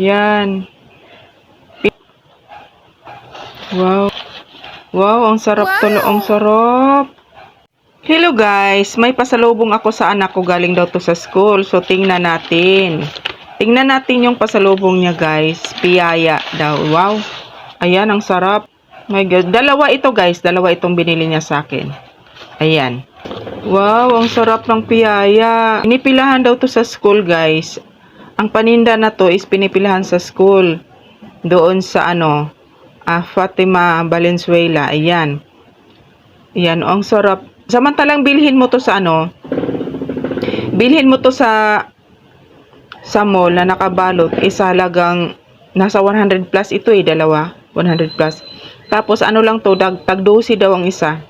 Yan. Wow. Wow, ang sarap tulo. Ang sarap. Hello guys, may pasalubong ako sa anak ko galing daw to sa school. So tingnan natin. Tingnan natin yung pasalubong niya guys. Piyaya daw. Wow. Ayan, ang sarap. My God. Dalawa ito guys. Dalawa itong binili niya sa akin. Ayan. Wow, ang sarap ng piyaya. Pinipilahan daw to sa school guys. Ang paninda na to is pinipilahan sa school. Doon sa ano, ah, Fatima Valenzuela. Ayan. Ayan, ang sarap. Samantalang bilhin mo to sa ano, bilhin mo to sa sa mall na nakabalot is halagang nasa 100 plus ito eh, dalawa. 100 plus. Tapos ano lang to, dag, tag 12 daw ang isa.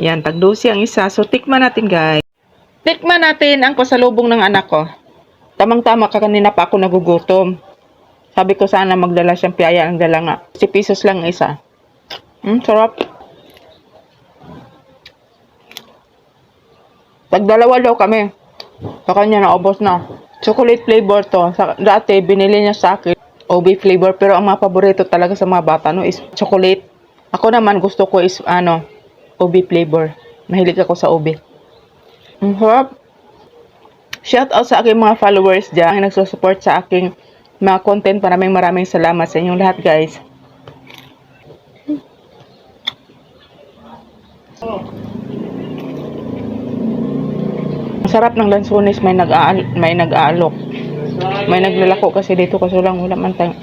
Yan, tag 12 ang isa. So, tikman natin guys. Tikman natin ang pasalubong ng anak ko. Tamang-tama ka kanina pa ako nagugutom. Sabi ko sana magdala siyang piyaya ang dala nga. 10 pesos lang ang isa. Hmm, sarap. Tagdalawa daw kami. Sa kanya naubos na. Chocolate flavor to. Sa, dati, binili niya sa akin. OB flavor. Pero ang mga paborito talaga sa mga bata no, is chocolate. Ako naman gusto ko is ano, OB flavor. Mahilig ako sa OB. Ang sarap. Shout out sa aking mga followers dyan ang nagsusupport sa aking mga content. Maraming maraming salamat sa inyong lahat guys. Sarap ng lansones may nag may nag-aalok. May naglalako kasi dito kasi lang wala man tayong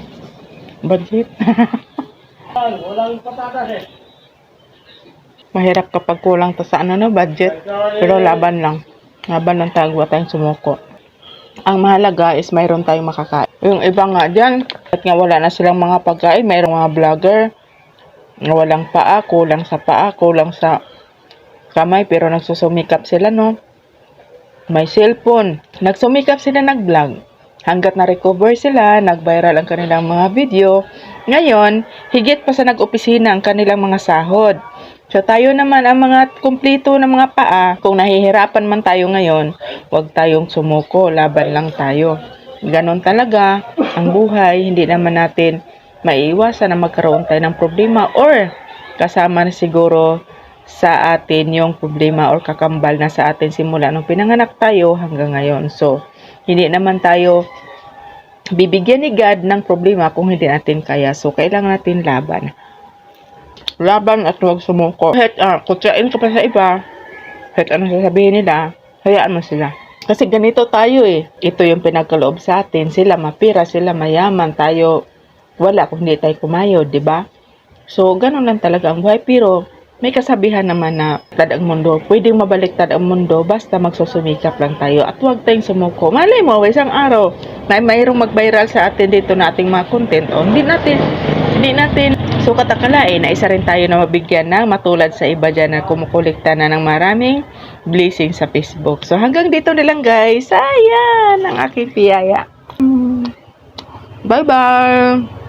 budget. Mahirap kapag kulang to sa ano no budget. Pero laban lang. Laban lang tayo huwag tayong sumuko. Ang mahalaga is mayroon tayong makakain. Yung iba nga dyan, at nga wala na silang mga pagkain, mayroong mga vlogger na walang paa, kulang sa paa, kulang sa kamay, pero nagsusumikap sila, no? May cellphone. Nagsumikap sila nag-vlog. Hanggat na-recover sila, nag-viral ang kanilang mga video. Ngayon, higit pa sa nag-opisina ang kanilang mga sahod. So tayo naman ang mga kumplito ng mga paa, kung nahihirapan man tayo ngayon, huwag tayong sumuko, laban lang tayo. Ganon talaga ang buhay, hindi naman natin maiiwasan na magkaroon tayo ng problema or kasama na siguro sa atin yung problema or kakambal na sa atin simula nung pinanganak tayo hanggang ngayon. So, hindi naman tayo bibigyan ni God ng problema kung hindi natin kaya. So, kailangan natin laban. Laban at huwag sumuko. Kahit uh, kutsain ka pa sa iba, kahit ano sasabihin nila, hayaan mo sila. Kasi ganito tayo eh. Ito yung pinagkaloob sa atin. Sila mapira, sila mayaman, tayo wala kung hindi tayo kumayod, di ba? So, ganun lang talaga ang buhay. Pero, may kasabihan naman na tad ang mundo. Pwedeng mabaliktad ang mundo basta magsusumikap lang tayo at huwag tayong sumuko. Malay mo, isang araw, may mayroong mag-viral sa atin dito na ating mga content. O, hindi natin, hindi natin sukat akalain na isa rin tayo na mabigyan ng matulad sa iba dyan na kumukulikta na ng maraming blessing sa Facebook. So, hanggang dito na lang guys. Ayan, ang aking piyaya. Bye-bye!